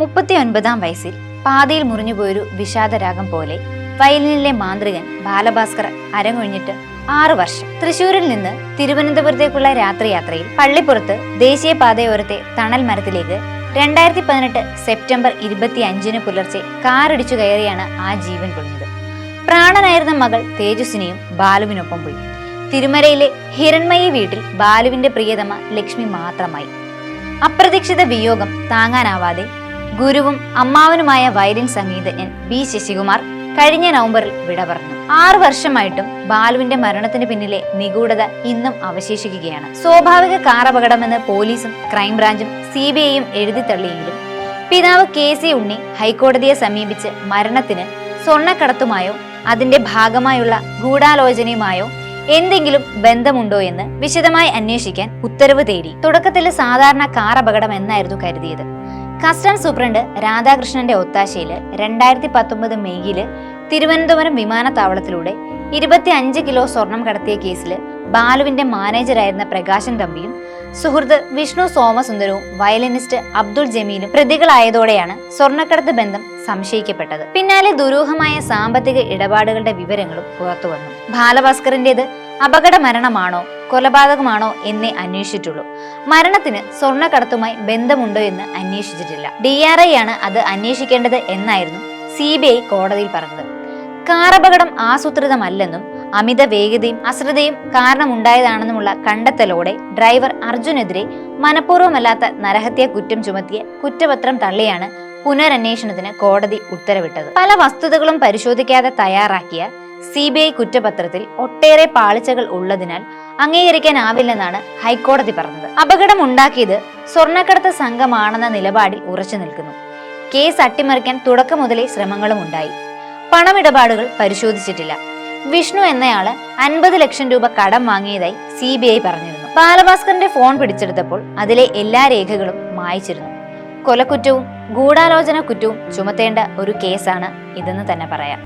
മുപ്പത്തി ഒൻപതാം വയസ്സിൽ പാതയിൽ മുറിഞ്ഞുപോയൊരു വിഷാദരാഗം പോലെ വയലിനിലെ മാന്ത്രികൻ ബാലഭാസ്കർ അരങ്ങൊഴിഞ്ഞിട്ട് ആറു വർഷം. തൃശൂരിൽ നിന്ന് തിരുവനന്തപുരത്തേക്കുള്ള രാത്രിയാത്രയിൽ പള്ളിപ്പുറത്ത് ദേശീയപാതയോരത്തെ തണൽ മരത്തിലേക്ക് രണ്ടായിരത്തി പതിനെട്ട് സെപ്റ്റംബർ ഇരുപത്തി അഞ്ചിന് പുലർച്ചെ കാറിടിച്ചു കയറിയാണ് ആ ജീവൻ കൊള്ളുന്നത് പ്രാണനായിരുന്ന മകൾ തേജസ്വിനിയും ബാലുവിനൊപ്പം പോയി. തിരുമലയിലെ ഹിരൺമയി വീട്ടിൽ ബാലുവിന്റെ പ്രിയതമ ലക്ഷ്മി മാത്രമായി. അപ്രതീക്ഷിത വിയോഗം താങ്ങാനാവാതെ ഗുരുവും അമ്മാവനുമായ വയലിൻ സംഗീതജ്ഞൻ ബി ശശികുമാർ കഴിഞ്ഞ നവംബറിൽ വിട പറഞ്ഞു. ആറു വർഷമായിട്ടും ബാലുവിന്റെ മരണത്തിന് പിന്നിലെ നിഗൂഢത ഇന്നും അവശേഷിക്കുകയാണ്. സ്വാഭാവിക കാർ അപകടമെന്ന് പോലീസും ക്രൈംബ്രാഞ്ചും സി ബി ഐയും എഴുതിത്തള്ളിയെങ്കിലും പിതാവ് കെ സി ഉണ്ണി ഹൈക്കോടതിയെ സമീപിച്ച് മരണത്തിന് സ്വർണക്കടത്തുമായോ അതിന്റെ ഭാഗമായുള്ള ഗൂഢാലോചനയുമായോ എന്തെങ്കിലും ബന്ധമുണ്ടോ എന്ന് വിശദമായി അന്വേഷിക്കാൻ ഉത്തരവ് തേടി. തുടക്കത്തിൽ സാധാരണ കാർ അപകടം എന്നായിരുന്നു കരുതിയത്. കസ്റ്റംസ് സൂപ്രണ്ട് രാധാകൃഷ്ണന്റെ ഒത്താശയിൽ രണ്ടായിരത്തി പത്തൊമ്പത് മെയ്യിൽ തിരുവനന്തപുരം വിമാനത്താവളത്തിലൂടെ ഇരുപത്തി അഞ്ച് കിലോ സ്വർണം കടത്തിയ കേസിൽ ബാലുവിന്റെ മാനേജറായിരുന്ന പ്രകാശൻ തമ്പിയും സുഹൃത്ത് വിഷ്ണു സോമസുന്ദരവും വയലിനിസ്റ്റ് അബ്ദുൾ ജമീലും പ്രതികളായതോടെയാണ് സ്വർണക്കടത്ത് ബന്ധം സംശയിക്കപ്പെട്ടത്. പിന്നാലെ ദുരൂഹമായ സാമ്പത്തിക ഇടപാടുകളുടെ വിവരങ്ങളും പുറത്തുവന്നു. ബാലഭാസ്കറിന്റേത് അപകട മരണമാണോ കൊലപാതകമാണോ എന്നേ അന്വേഷിച്ചിട്ടുള്ളൂ. മരണത്തിന് സ്വർണക്കടത്തുമായി ബന്ധമുണ്ടോ എന്ന് അന്വേഷിച്ചിട്ടില്ല. ഡി ആർ ഐ ആണ് അത് അന്വേഷിക്കേണ്ടത് എന്നായിരുന്നു സി ബി ഐ കോടതിയിൽ പറഞ്ഞത്. കാറപകടം ആസൂത്രിതമല്ലെന്നും അമിത വേഗതയും അശ്രദ്ധയും കാരണമുണ്ടായതാണെന്നുമുള്ള കണ്ടെത്തലോടെ ഡ്രൈവർ അർജുനെതിരെ മനഃപൂർവമല്ലാത്ത നരഹത്യ കുറ്റം ചുമത്തിയ കുറ്റപത്രം തള്ളിയാണ് പുനരന്വേഷണത്തിന് കോടതി ഉത്തരവിട്ടത്. പല വസ്തുതകളും പരിശോധിക്കാതെ തയ്യാറാക്കിയ സി ബി ഐ കുറ്റപത്രത്തിൽ ഒട്ടേറെ പാളിച്ചകൾ ഉള്ളതിനാൽ അംഗീകരിക്കാനാവില്ലെന്നാണ് ഹൈക്കോടതി പറഞ്ഞത്. അപകടമുണ്ടാക്കിയത് സ്വർണക്കടത്ത് സംഘമാണെന്ന നിലപാടിൽ ഉറച്ചു നിൽക്കുന്നു. കേസ് അട്ടിമറിക്കാൻ തുടക്കം മുതലേ ശ്രമങ്ങളും ഉണ്ടായി. പണമിടപാടുകൾ പരിശോധിച്ചിട്ടില്ല. വിഷ്ണു എന്നയാൾ അൻപത് ലക്ഷം രൂപ കടം വാങ്ങിയതായി സി ബി ഐ പറഞ്ഞിരുന്നു. ബാലഭാസ്കറിന്റെ ഫോൺ പിടിച്ചെടുത്തപ്പോൾ അതിലെ എല്ലാ രേഖകളും മായിച്ചിരുന്നു. കൊലക്കുറ്റവും ഗൂഢാലോചന കുറ്റവും ചുമത്തേണ്ട ഒരു കേസാണ് ഇതെന്ന് തന്നെ പറയാം.